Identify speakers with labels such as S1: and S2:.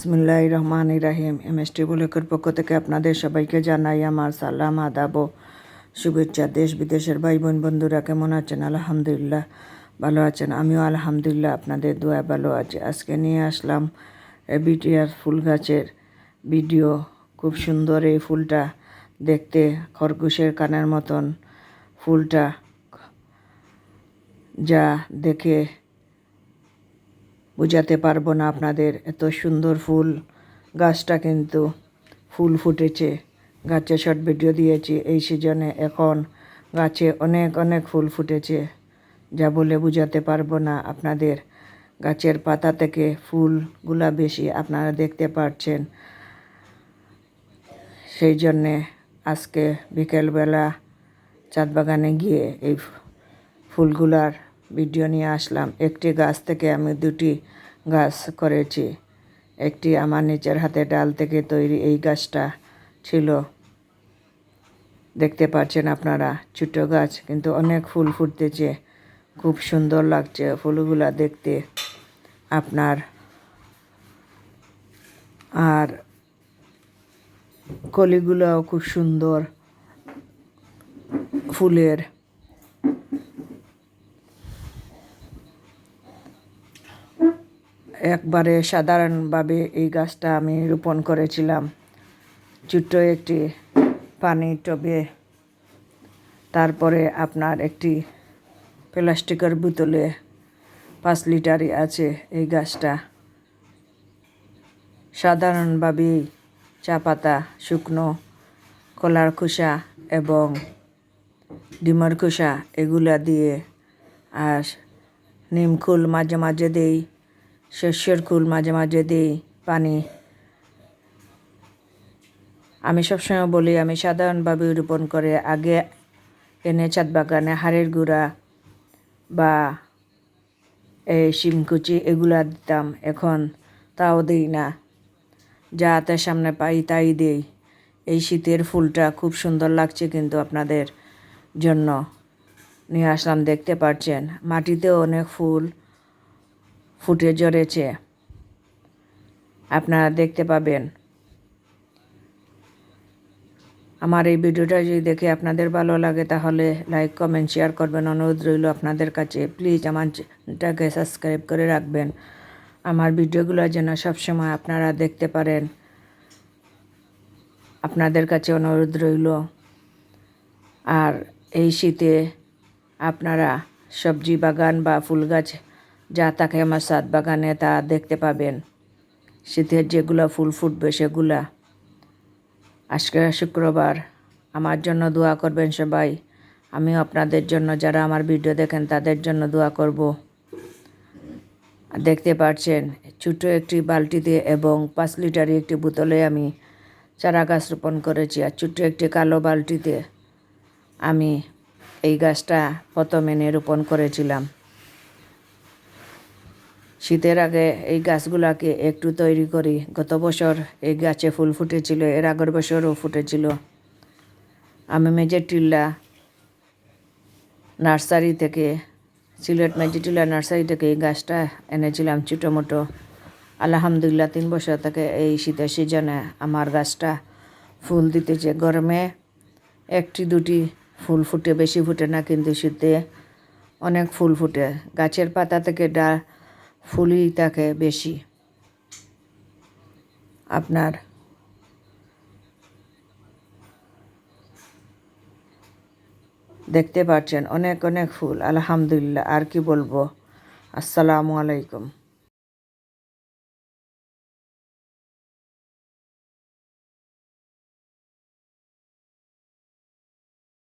S1: বিসমুল্লাহ রহমান ইরাহিম M S T বুলেকের পক্ষ থেকে আপনাদের সবাইকে জানাই আমার সালাম, আদাব শুভেচ্ছা। দেশ বিদেশের ভাই বোন বন্ধুরা, কেমন আছেন? আলহামদুলিল্লাহ ভালো আছেন। আমিও আলহামদুলিল্লাহ আপনাদের দোয়া ভালো আছে। আজকে নিয়ে আসলাম বিটিআর ফুল গাছের ভিডিও। খুব সুন্দর এই ফুলটা দেখতে, খরগোশের কানের মতন ফুলটা। যা দেখে বোঝাতে পারব না আপনাদের এত সুন্দর ফুল। গাছটা কিন্তু ফুল ফুটেছে। গাছে শর্ট ভিডিও দিয়েছি এই সিজনে। এখন গাছে অনেক অনেক ফুল ফুটেছে। যা বলে বোঝাতে পারব না আপনাদের। গাছের পাতা থেকে ফুলগুলা বেশি আপনারা দেখতে পাচ্ছেন সেই জন্যে আজকে বিকেলবেলা চাঁদ বাগানে গিয়ে এই ফুলগুলার ভিডিও নিয়ে আসলাম। একটি গাছ থেকে আমি দুটি গাছ করেছি। একটি আমার নিচের হাতে ডাল থেকে তৈরি এই গাছটা ছিল। দেখতে পাচ্ছেন আপনারা, ছোট গাছ, কিন্তু অনেক ফুল ফুটতেছে খুব সুন্দর লাগছে ফুলগুলা দেখতে। আপনার আর কলিগুলোও খুব সুন্দর ফুলের একবারে সাধারণভাবে এই গাছটা আমি রোপণ করেছিলাম। ছোট্ট একটি পানির টবে। তারপরে আপনার একটি প্লাস্টিকের বোতলে পাঁচ লিটারই আছে এই গাছটা। সাধারণভাবেই চা পাতা, শুকনো কলার খোসা এবং ডিমের খোসা এগুলা দিয়ে আর নিমখুল মাঝে মাঝে দেই। শস্যের কুল মাঝে মাঝে দিই পানি। আমি সবসময় বলি, আমি সাধারণভাবে রোপণ করে আগে এনে ছাদ বাগানে হাড়ের গুঁড়া বা এই শিমকুচি এগুলা দিতাম, এখন তাও দিই না। যা হাতের সামনে পাই তাই দিই। এই শীতের ফুলটা খুব সুন্দর লাগছে কিন্তু আপনাদের জন্য। নিয়ে আসলাম, দেখতে পাচ্ছেন মাটিতেও অনেক ফুল ফুটে ঝরেছে আপনারা দেখতে পাবেন। আমার এই ভিডিওটা যদি দেখে আপনাদের ভালো লাগে, তাহলে লাইক, কমেন্ট, শেয়ার করবেন। অনুরোধ রইল আপনাদের কাছে। প্লিজ আমার চ্যানেলটাকে সাবস্ক্রাইব করে রাখবেন। আমার ভিডিওগুলো যেন সবসময় আপনারা দেখতে পারেন। আপনাদের কাছে অনুরোধ রইল। আর এই শীতে আপনারা সবজি বাগান বা ফুল গাছ যা তাকে আমার সাত বাগানে তা দেখতে পাবেন। শীতের যেগুলো ফুল ফুটবে, সেগুলা। আজকে শুক্রবার। আমার জন্য দোয়া করবেন সবাই। আমিও আপনাদের জন্য, যারা আমার ভিডিও দেখেন, তাদের জন্য দোয়া করব। দেখতে পাচ্ছেন ছোটো একটি বালতিতে এবং পাঁচ লিটারি একটি বোতলে আমি চারা গাছ রোপণ করেছি আর ছোট্ট একটি কালো বালতিতে আমি এই গাছটা প্রথম এনে রোপণ করেছিলাম। শীতের আগে এই গাছগুলাকে একটু তৈরি করি। গত বছর এই গাছে ফুল ফুটেছিল, এর আগের বছরও ফুটেছিল। আমি মেজেটিল্লা নার্সারি থেকে, সিলেট মেজেটিল্লা নার্সারি থেকে এই গাছটা এনেছিলাম মোটো আলহামদুলিল্লাহ, তিন বছর থেকে এই শীতের সিজনে আমার গাছটা ফুল দিতেছে। গরমে একটি দুটি ফুল ফুটে, বেশি ফুটে না, কিন্তু শীতে অনেক ফুল ফুটে। গাছের পাতা থেকে ডা ফুলই তাকে বেশি। আপনার দেখতে পাচ্ছেন অনেক অনেক ফুল, আলহামদুলিল্লাহ, আর কি বলব? আসসালামু আলাইকুম।